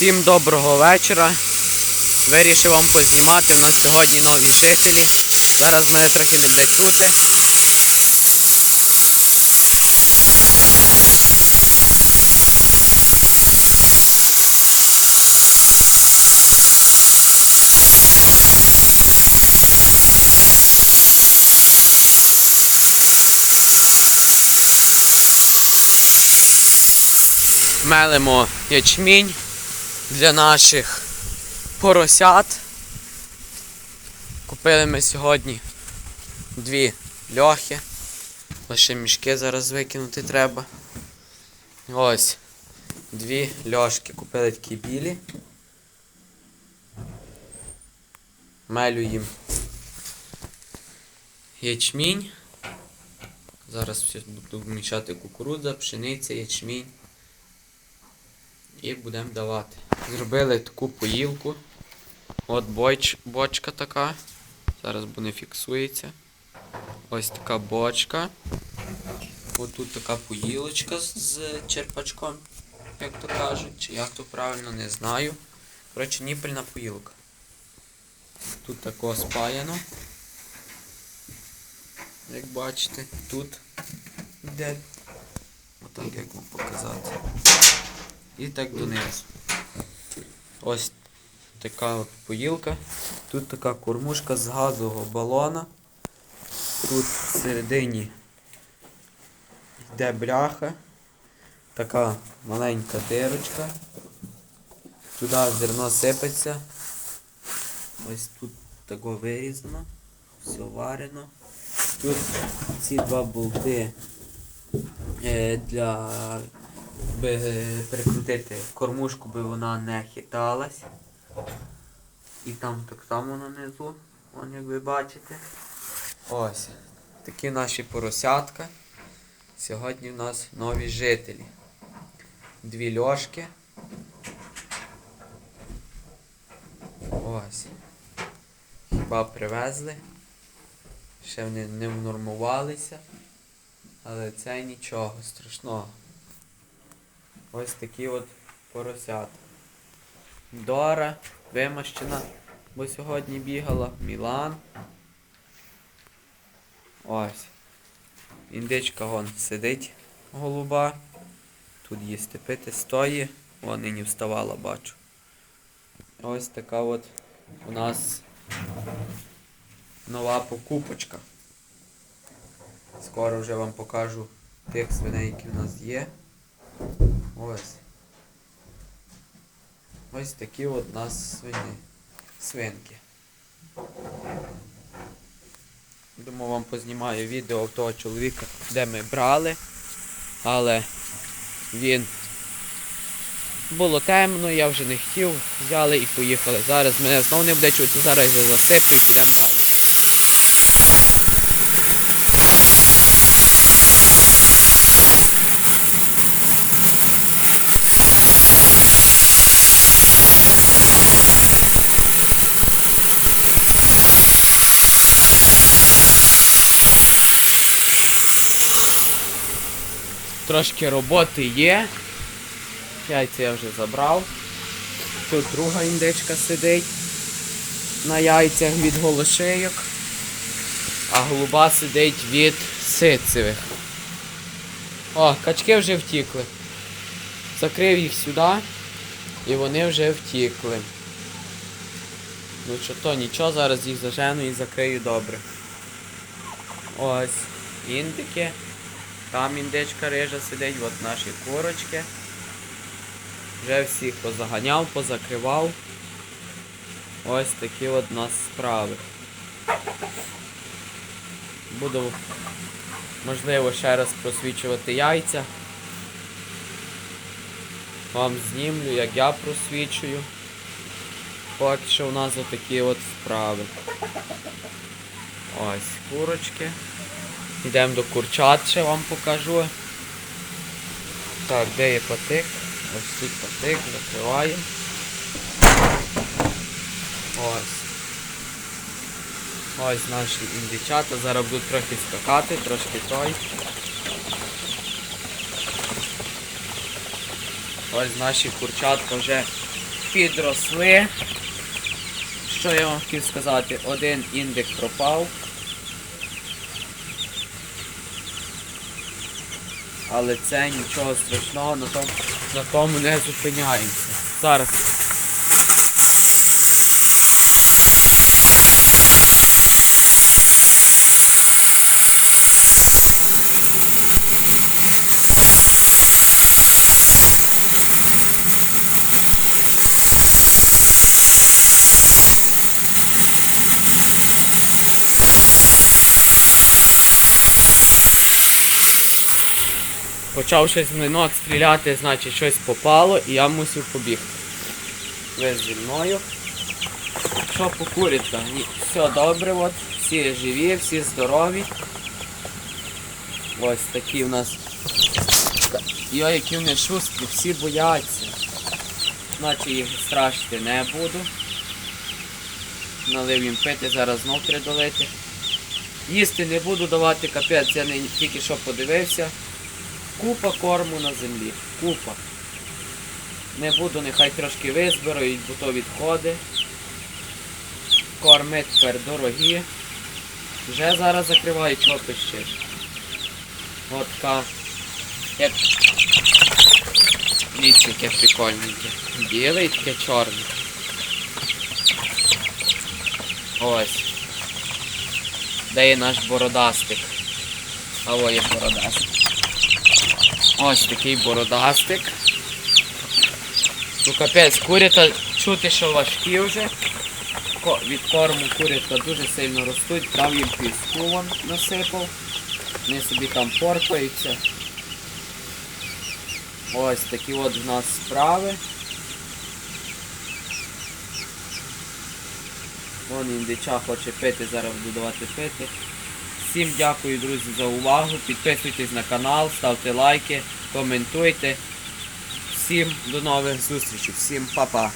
Всім доброго вечора. Вирішив вам познімати. У нас сьогодні нові жителі. Зараз мене трохи не буде чути. Мелимо ячмінь для наших поросят. Купили ми сьогодні дві льохи. Лише мішки зараз викинути треба. Ось. Дві льошки. Купили такі білі. Мелю їм ячмінь. Зараз буду вмішати кукурудза, пшениця, ячмінь. І будемо давати. Зробили таку поїлку. От боч, бочка така. Зараз буде фіксується. Ось така бочка. Ось тут така поїлочка з, з черпачком, як то кажуть, чи як то правильно, не знаю. Коротше, ніпельна поїлка. Тут тако спаяно. Як бачите, тут йде. Отак як вам показати. І так донизу. Ось така от поїлка. Тут така кормушка з газового балона. Тут всередині йде бляха. Така маленька дирочка. Туди зерно сипеться. Ось тут тако вирізано. Все варено. Тут ці два болти е, для би е, прикрутити кормушку, би вона не хиталась. І там так само нанизу, вон як ви бачите. Ось. Такі наші поросятка. Сьогодні в нас нові жителі. Дві льошки. Ось. Хіба привезли. Ще вони не внормувалися. Але це нічого страшного. Ось такі от поросята. Дора вимащена, бо сьогодні бігала. Мілан. Ось. Індичка вон сидить голуба. Тут їсти пити стої. Вон нині вставала, бачу. Ось така от у нас нова покупочка. Скоро вже вам покажу тих свиней, які в нас є. Ось. Ось такі от у нас свині. Свинки. Думаю, вам познімаю відео того чоловіка, де ми брали. Але він було темно, я вже не хотів, взяли і поїхали. Зараз мене знову не буде чути, зараз я засиплю і підемо далі. Трошки роботи є. Яйця я вже забрав. Тут друга індичка сидить на яйцях від голошейок, а голуба сидить від ситцевих. О, качки вже втікли. Закрив їх сюди і вони вже втікли. Ну що то, нічого, зараз їх зажену і закрию добре. Ось, індики. Там індичка рижа сидить, от наші курочки. Вже всіх позаганяв, позакривав. Ось такі от у нас справи. Буду, можливо, ще раз просвічувати яйця. Вам знімлю, як я просвічую. Поки що у нас отакі от справи. Ось курочки. Йдемо до курчат, ще вам покажу. Так, де є патик? Ось тут патик, закриваємо. Ось. Ось наші індичата. Зараз будуть трохи скакати, трошки той. Ось наші курчатка вже підросли. Що я вам хотів сказати? Один індик пропав. Але це нічого страшного, на тому, на тому не зупиняємося. Зараз. Почав щось млинок стріляти, значить щось попало і я мусив побігти. Ви зі мною. Що по? Ні, Все добре, от, всі живі, всі здорові. Ось такі в нас. Йо, які вони шустрі, всі бояться. Значить їх страшити не буду. Налив їм пити, зараз знов придолити. Їсти не буду давати капець, я не тільки що подивився. Купа корму на землі. Купа. Не буду, нехай трошки визбирають, бо то відходи. Корми тепер дорогі. Вже зараз закриваю чого пищиш. От така. Як... Дивіться, яке прикольненьке. Біле і таке чорне. Ось. Де є наш бородастик? А во є бородастик. Ось такий бородастик. Ну капець, курята чути, що важкі вже. Від корму курятка дуже сильно ростуть, дав їм піску вон насипав. Вони собі там порпаються. Ось такі от в нас справи. Вон індича хоче пити, зараз буду давати пити. Всім дякую, друзі, за увагу. Підписуйтесь на канал, ставте лайки, коментуйте. Всім до нових зустрічей, всім па-па.